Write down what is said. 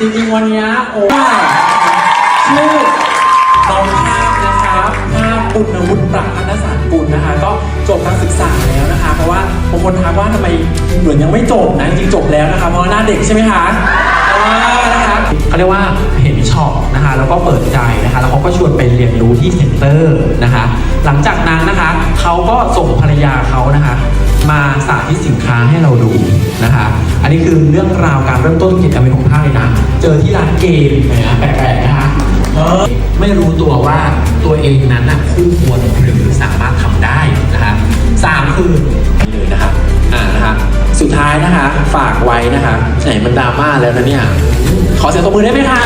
จริงๆวันนี้โอ้ชื่อน้องภาพนะครับภาพปุณวุฒิประพัฒนสารกุลนะคะ ก็จบการศึกษาแล้วนะคะ เพราะว่าบางคนทักว่าทำไมเหมือนยังไม่จบนะจริงจบแล้วนะคะเพราะว่าหน้าเด็กใช่ไหมคะนะคะเขาเรียกว่าเห็นช็อปนะคะแล้วก็เปิดใจนะคะแล้วเขาก็ชวนไปเรียนรู้ที่เซ็นเตอร์นะคะ หลังจากนั้นนะคะเขาก็ส่งภรรยาเขานะคะ มาสาธิตสินค้าให้เราดูนะคะอันนี้คือเรื่องราวการเริ่มต้นธุรกิจการเป็นของภาคเลยนะเจอที่ร้านเกมนะแปลกๆนะคะเออไม่รู้ตัวว่าตัวเองนั้นนะคู่ควรหรือสามารถทำได้นะคะสามคือเลยนะคะอ่านะคะสุดท้ายนะคะฝากไว้นะคะไหนมันดราม่าแล้วนะเนี่ยขอเสียงตบมือได้ไหมคะ